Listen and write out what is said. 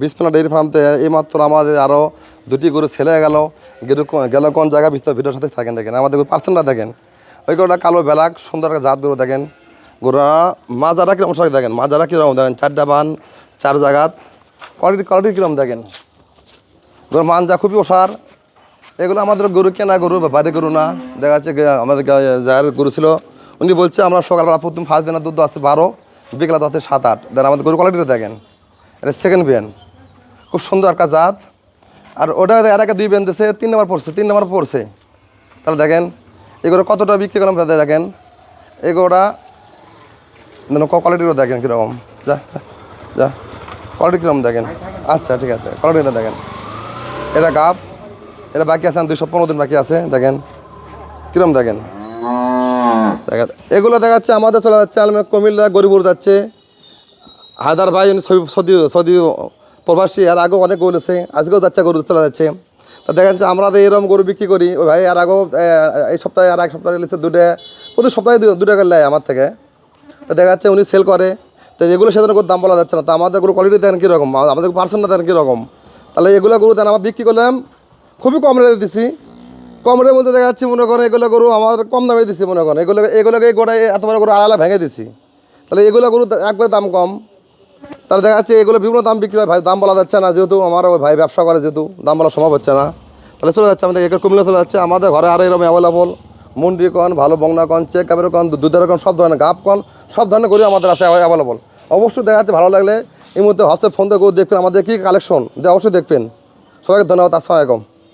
বিসমিল্লা dairy ফার্মতে এইমাত্র আমাদের আরও দুটি গরু ছেলে গেল। গেল কোন জায়গা ভিতর ভিডিওর সাথে থাকেন দেখেন। আমাদের পার্সেন্টটা দেখেন। ওই গরুটা কালো বেলাক, সুন্দর একটা জাত গরু দেখেন। গরুরা মাজারা কীরকম সবাই দেখেন, মাজারা কীরকম দেখেন, চারটা বান, চার জায়গাত কোয়ালিটি কোয়ালিটি কীরকম দেখেন? গরুর মানজা খুবই ওষার। এগুলো আমাদের গরু কেনা গরু বাইরে গরু না। দেখা যাচ্ছে আমাদের যার গরু ছিল। উনি বলছে, আমরা সকালবেলা প্রথম ফার্স্ট দিনের দুধ আছে বারো, বিকেলা আছে সাত, আট। দেন আমাদের গরু কোয়ালিটিটা দেখেন। এটা সেকেন্ড বিয়ান। খুব সুন্দর একটা জাত। আর ওটা এর আগে দুই বিয়ান দিছে তিন নম্বর পড়ছে তিন নম্বর পড়ছে। তাহলে দেখেন এগুলো কতটা বিক্রি করলাম তাদের দেখেন। এগুলোটা কোয়ালিটিও দেখেন কীরকম। যা যা, কোয়ালিটি কীরকম দেখেন। আচ্ছা ঠিক আছে কোয়ালিটিটা দেখেন। এটা গাপ এটা বাকি আছে দুইশো পনেরো দিন বাকি আছে দেখেন। কীরকম দেখেন? দেখেন এগুলো দেখা যাচ্ছে আমাদের চলে যাচ্ছে আলমে কুমিল্লা গরিবুর যাচ্ছে। হায়দার ভাই সৌদি সৌদি প্রবাসী আর আগেও অনেক গরু আছে আজকেও যাচ্ছে গরু চলে যাচ্ছে। তা দেখা যাচ্ছে আমরা তো এরকম গরু বিক্রি করি ওই ভাই আর আগেও এই সপ্তাহে, আর এক সপ্তাহে লিখছে দুটো, প্রতি সপ্তাহে দু- দুটো করে নেয় আমার থেকে। তো দেখা যাচ্ছে উনি সেল করে। তো এগুলো সেজন্য দাম বলা যাচ্ছে না। তো আমাদের গরু কোয়ালিটি দেন কীরকম? আমাদের পার্সেন্টটা দেন কীরকম? তাহলে এগুলো গরু দেন, আমার বিক্রি করলাম, খুবই কম রেটে দিছি। কম রেটে বলতে দেখা যাচ্ছে, মনে করেন এগুলো গরু আমার কম দামে দিছি, মনে করেন। এগুলো, এগুলোকে গোড়ায়, এত বড় গরু আলাদা ভেঙে দিছি। তাহলে এগুলো গরু একবার দাম কম। তাহলে দেখা যাচ্ছে এগুলো বিভিন্ন দাম বিক্রি হয়। ভাই, দাম বলা যাচ্ছে না, যেহেতু আমার ভাই ব্যবসা করে, যেহেতু দাম বলা সম্ভব হচ্ছে না। তাহলে চলে যাচ্ছে আমাদের একের কমিলে চলে যাচ্ছে আমাদের ঘরে আরও এরকম অ্যাভেলেবল মুন্ডি কন, ভালো বংনা কন, চেক কাপের কন দুধের কন, সব ধরনের গাপ কন, সব ধরনের গরু আমাদের আছে অ্যাভেলেবল অবশ্যই দেখা যাচ্ছে ভালো লাগলে এই মুহূর্তে হোয়াটসঅ্যাপ ফোন থেকে দেখবেন, আমাদের কী কালেকশন দিয়ে অবশ্যই দেখবেন। সবাইকে ধন্যবাদ, আসসালামু আলাইকুম।